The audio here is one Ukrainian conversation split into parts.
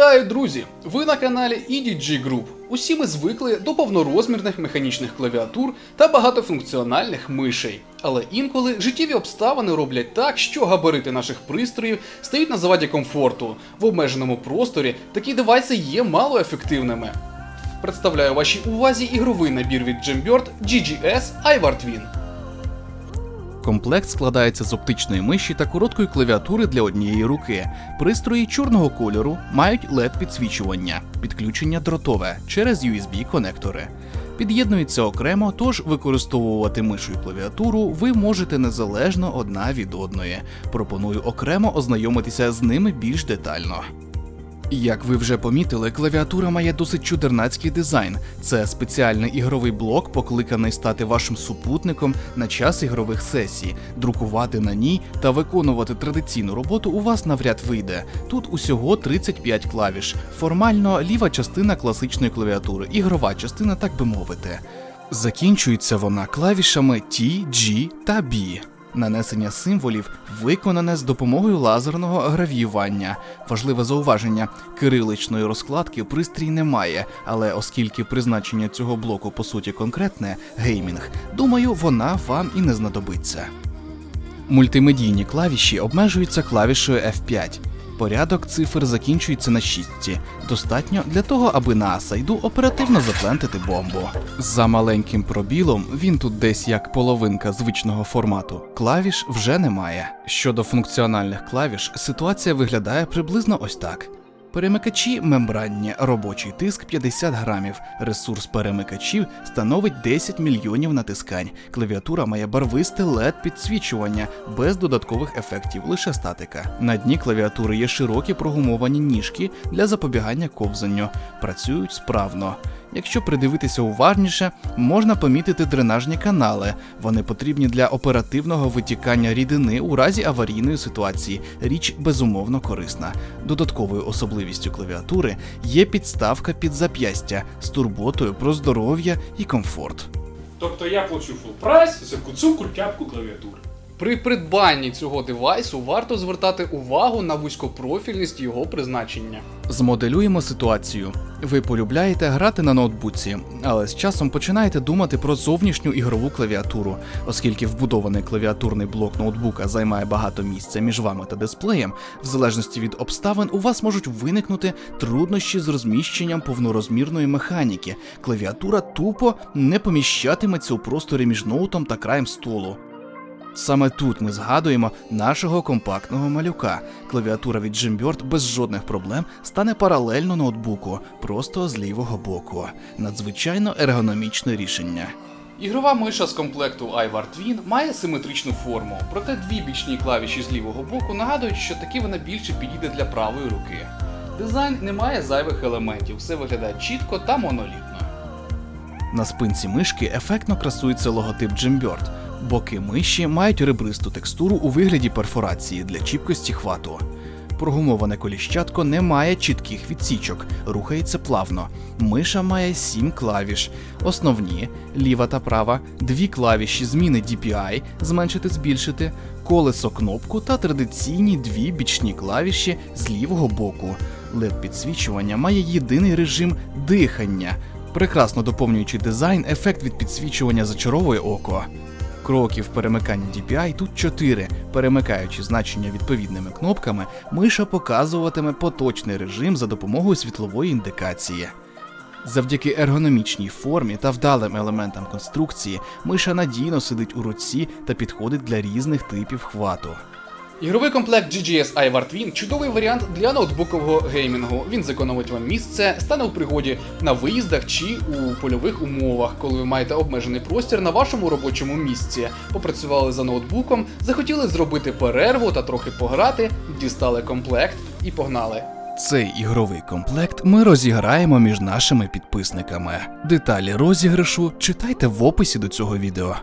Вітаю, друзі! Ви на каналі EDG Group. Усі ми звикли до повнорозмірних механічних клавіатур та багатофункціональних мишей. Але інколи життєві обставини роблять так, що габарити наших пристроїв стають на заваді комфорту. В обмеженому просторі такі девайси є малоефективними. Представляю вашій увазі ігровий набір від Gembird GGS Ivar Twin. Комплект складається з оптичної миші та короткої клавіатури для однієї руки. Пристрої чорного кольору мають led підсвічування, підключення дротове через USB-конектори. Під'єднуються окремо, тож використовувати мишу і клавіатуру ви можете незалежно одна від одної. Пропоную окремо ознайомитися з ними більш детально. Як ви вже помітили, клавіатура має досить чудернацький дизайн. Це спеціальний ігровий блок, покликаний стати вашим супутником на час ігрових сесій. Друкувати на ній та виконувати традиційну роботу у вас навряд вийде. Тут усього 35 клавіш. Формально ліва частина класичної клавіатури, ігрова частина, так би мовити. Закінчується вона клавішами T, G та B. Нанесення символів виконане з допомогою лазерного гравіювання. Важливе зауваження: кириличної розкладки пристрій немає, але оскільки призначення цього блоку по суті конкретне геймінг, думаю, вона вам і не знадобиться. Мультимедійні клавіші обмежуються клавішою F5. Порядок цифр закінчується на шістці. Достатньо для того, аби на сайду оперативно заплентити бомбу. За маленьким пробілом він тут десь як половинка звичного формату. Клавіш вже немає. Щодо функціональних клавіш, ситуація виглядає приблизно ось так. Перемикачі мембранні, робочий тиск 50 грамів. Ресурс перемикачів становить 10 мільйонів натискань. Клавіатура має барвисте led підсвічування без додаткових ефектів, лише статика. На дні клавіатури є широкі прогумовані ніжки для запобігання ковзанню. Працюють справно. Якщо придивитися уважніше, можна помітити дренажні канали. Вони потрібні для оперативного витікання рідини у разі аварійної ситуації. Річ безумовно корисна. Додатковою особливістю клавіатури є підставка під зап'ястя з турботою про здоров'я і комфорт. Тобто я плачу full прайс за цю крутяпку клавіатури. При придбанні цього девайсу варто звертати увагу на вузькопрофільність його призначення. Змоделюємо ситуацію. Ви полюбляєте грати на ноутбуці, але з часом починаєте думати про зовнішню ігрову клавіатуру, оскільки вбудований клавіатурний блок ноутбука займає багато місця між вами та дисплеєм. В залежності від обставин у вас можуть виникнути труднощі з розміщенням повнорозмірної механіки. Клавіатура тупо не поміщатиметься у просторі між ноутом та краєм столу. Саме тут ми згадуємо нашого компактного малюка. Клавіатура від Gembird без жодних проблем стане паралельно ноутбуку, просто з лівого боку. Надзвичайно ергономічне рішення. Ігрова миша з комплекту Ivar Twin має симетричну форму, проте дві бічні клавіші з лівого боку нагадують, що таки вона більше підійде для правої руки. Дизайн не має зайвих елементів, все виглядає чітко та монолітно. На спинці мишки ефектно красується логотип Gembird. Боки миші мають ребристу текстуру у вигляді перфорації для чіпкості хвату. Прогумоване коліщатко не має чітких відсічок, рухається плавно. Миша має 7 клавіш. Основні ліва та права, дві клавіші зміни DPI, зменшити збільшити, колесо кнопку та традиційні дві бічні клавіші з лівого боку. led підсвічування має єдиний режим дихання. Прекрасно доповнюючи дизайн, ефект від підсвічування зачаровує око. Кроків перемикання DPI тут 4. Перемикаючи значення відповідними кнопками, миша показуватиме поточний режим за допомогою світлової індикації. Завдяки ергономічній формі та вдалим елементам конструкції, миша надійно сидить у руці та підходить для різних типів хвату. Ігровий комплект GGS Ivar Twin чудовий варіант для ноутбукового геймінгу. Він зекономить вам місце, стане у пригоді на виїздах чи у польових умовах, коли ви маєте обмежений простір на вашому робочому місці. Попрацювали за ноутбуком, захотіли зробити перерву та трохи пограти, дістали комплект і погнали. Цей ігровий комплект ми розіграємо між нашими підписниками. Деталі розіграшу читайте в описі до цього відео.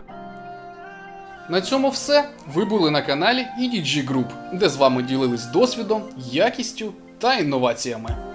На цьому все. Ви були на каналі EDG Group, де з вами ділились досвідом, якістю та інноваціями.